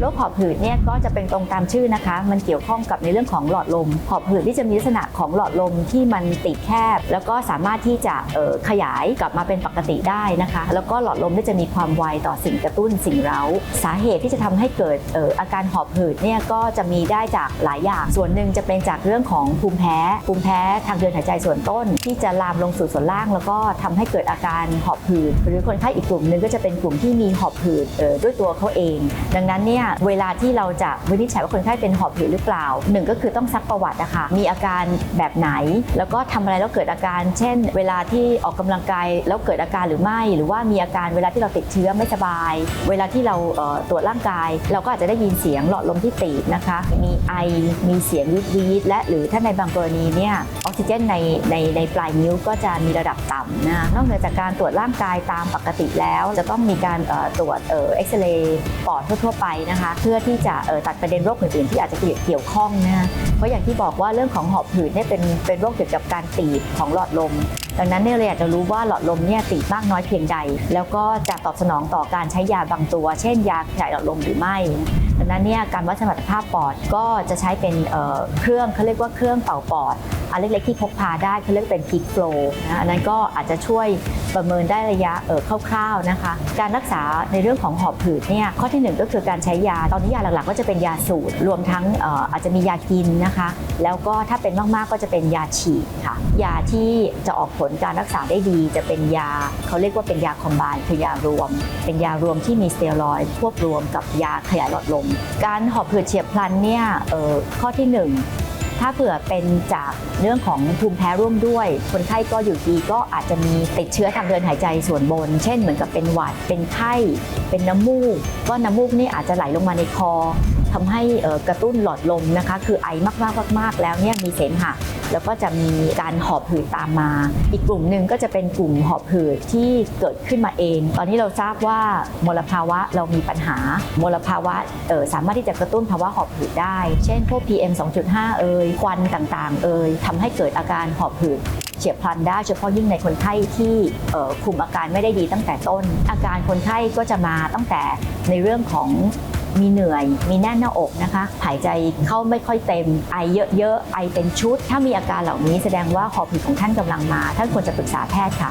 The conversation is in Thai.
โรคหอบหืดเนี่ยก็จะเป็นตรงตามชื่อนะคะ มันเกี่ยวข้องกับในเรื่องของหลอดลม หอบหืดที่จะมีลักษณะของหลอดลมที่มันตีบแคบ แล้วก็สามารถที่จะออขยายกลับมาเป็นปกติได้นะคะ แล้วก็หลอดลมที่จะมีความไวต่อสิ่งกระตุ้นสิ่งเร้า สาเหตุที่จะทำให้เกิดอออาการหอบหืดเนี่ยก็จะมีได้จากหลายอย่าง ส่วนหนึ่งจะเป็นจากเรื่องของภูมิแพ้ ภูมิแพ้ทางเดินหายใจส่วนต้น ที่จะลามลงสู่ส่วนล่าง แล้วก็ทำให้เกิดอาการหอบหืด หรือคนไข้อีกกลุ่มหนึ่งก็จะเป็นกลุ่มที่มีหอบหืดออด้วยตัวเขาเอง ดังนั้นเนี่ยเวลาที่เราจะวินิจฉัยว่าคนไข้เป็นหอบหืดหรือเปล่าหนึ่งก็คือต้องซักประวัตินะคะมีอาการแบบไหน แล้วก็ทำอะไรแล้วเกิดอาการ เช่น เวลาที่ออกกำลังกายแล้วเกิดอาการหรือไม่ หรือว่ามีอาการเวลาที่เราติดเชื้อไม่สบาย เวลาที่เราเตรวจร่างกาย เราก็อาจจะได้ยินเสียงหลอดลมที่ตีบนะคะ มีไอมีเสียงวิดวีดและหรือถ้าในบางกรณีเนี่ย ซิเจนในในในปลายนิ้วก็จะมีระดับต่ำนะนอกเหนือจากการตรวจร่างกายตามปกติแล้ว จะต้องมีการตรวจเอ็กซเรย์ปอดทั่วๆไปนะคะเพื่อที่จะตัดประเด็นโรคอื่นๆ ที่อาจจะเกี่ยวข้องนะเพราะอย่างที่บอกว่าเรื่องของหอบหืดเนี่ยเป็นเป็นโรคเกี่ยวกับการตีบของหลอดลม ดังนั้นเนี่ยเราอยากจะรู้ว่าหลอดลมเนี่ยตีบมากน้อยเพียงใด แล้วก็จะตอบสนองต่อการใช้ยาบางตัว เช่น ยาขยายหลอดลมหรือไม่ดังนั้นเนี่ยการวัดสมรรถภาพปอดก็จะใช้เป็นเครื่องเขาเรียกว่าเครื่องเป่าปอดอันเล็กที่พกพาได้เขาเรียกเป็นพิกโฟลนะอันนั้นก็อาจจะช่วยประเมินได้ระยะเออคร่าวๆนะคะ การรักษาในเรื่องของหอบหืดเนี่ยข้อที่หนึ่งก็คือการใช้ยา ตอนนี้ยาหลักๆ ก็จะเป็นยาสูตร รวมทั้งอออาจจะมียากินนะคะ แล้วก็ถ้าเป็นมากๆก็จะเป็นยาฉีดค่ะ ยาที่จะออกผลการรักษาได้ดี จะเป็นยาเขาเรียกว่าเป็นยาคอมไบน์คือยารวม เป็นยารวมที่มีสเตียรอยด์ควบรวมกับยาขยายหลอดลม การหอบหืดเฉียบพลันเนี่ยออข้อที่หนึ่ง ถ้าเผื่อเป็นจากเรื่องของภูมิแพ้ร่วมด้วย คนไข้ก็อยู่ดีก็อาจจะมีติดเชื้อทางเดินหายใจส่วนบน เช่นเหมือนกับเป็นหวัด เป็นไข้ เป็นน้ำมูก ก็น้ำมูกนี่อาจจะไหลลงมาในคอทำให้กระตุ้นหลอดลมนะคะ คือไอมากๆมากๆแล้วเนี่ยมีเสมหะแล้วก็จะมีการหอบหืดตามมา อีกกลุ่มหนึ่งก็จะเป็นกลุ่มหอบหืดที่เกิดขึ้นมาเอง ตอนนี้เราทราบว่ามลภาวะเรามีปัญหามลภาวะออสามารถที่จะกระตุ้นภาวะหอบหืดได้ เช่นพวก PM 2.5 เอ่ยควันต่างๆ เอ่ยทำให้เกิดอาการหอบหืดเฉียบพลันได้เฉพาะยิ่งในคนไข้ที่คุมอาการไม่ได้ดีตั้งแต่ต้น อาการคนไข้ก็จะมาตั้งแต่ในเรื่องของ มีเหนื่อย มีแน่นหน้าอกนะคะ หายใจเข้าไม่ค่อยเต็ม ไอเยอะๆ ไอเป็นชุด ถ้ามีอาการเหล่านี้แสดงว่าหอบหืดของท่านกำลังมา ท่านควรจะปรึกษาแพทย์ค่ะ